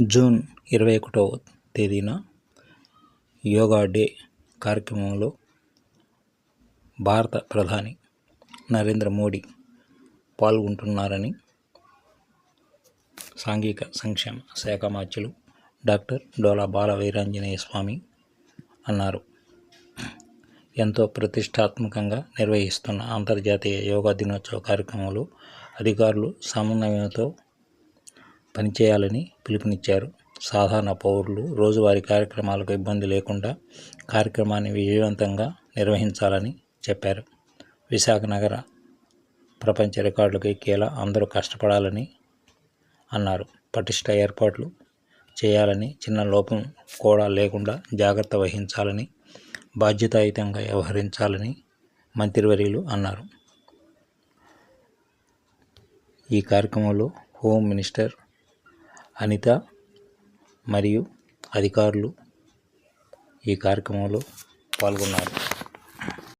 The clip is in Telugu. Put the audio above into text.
జూన్ ఇరవై ఒకటవ తేదీన యోగా డే కార్యక్రమంలో భారత ప్రధాని నరేంద్ర మోడీ పాల్గొంటున్నారని సాంఘిక సంక్షేమ శాఖ మార్చులు డాక్టర్ డోలా బాల వీరాంజనేయ స్వామి అన్నారు. ఎంతో ప్రతిష్టాత్మకంగా నిర్వహిస్తున్న అంతర్జాతీయ యోగా దినోత్సవ కార్యక్రమంలో అధికారులు సమన్వయంతో పనిచేయాలని పిలుపునిచ్చారు. సాధారణ పౌరులు రోజువారీ కార్యక్రమాలకు ఇబ్బంది లేకుండా కార్యక్రమాన్ని విజయవంతంగా నిర్వహించాలని చెప్పారు. విశాఖ నగర ప్రపంచ రికార్డులకు ఎక్కేలా అందరూ కష్టపడాలని అన్నారు. పటిష్ట ఏర్పాట్లు చేయాలని చిన్న లోపం కూడా లేకుండా జాగ్రత్త వహించాలని బాధ్యతాయుతంగా వ్యవహరించాలని మంత్రివర్యులు అన్నారు. ఈ కార్యక్రమంలో హోమ్ మినిస్టర్ అనిత మరియు అధికారులు ఈ కార్యక్రమంలో పాల్గొన్నారు.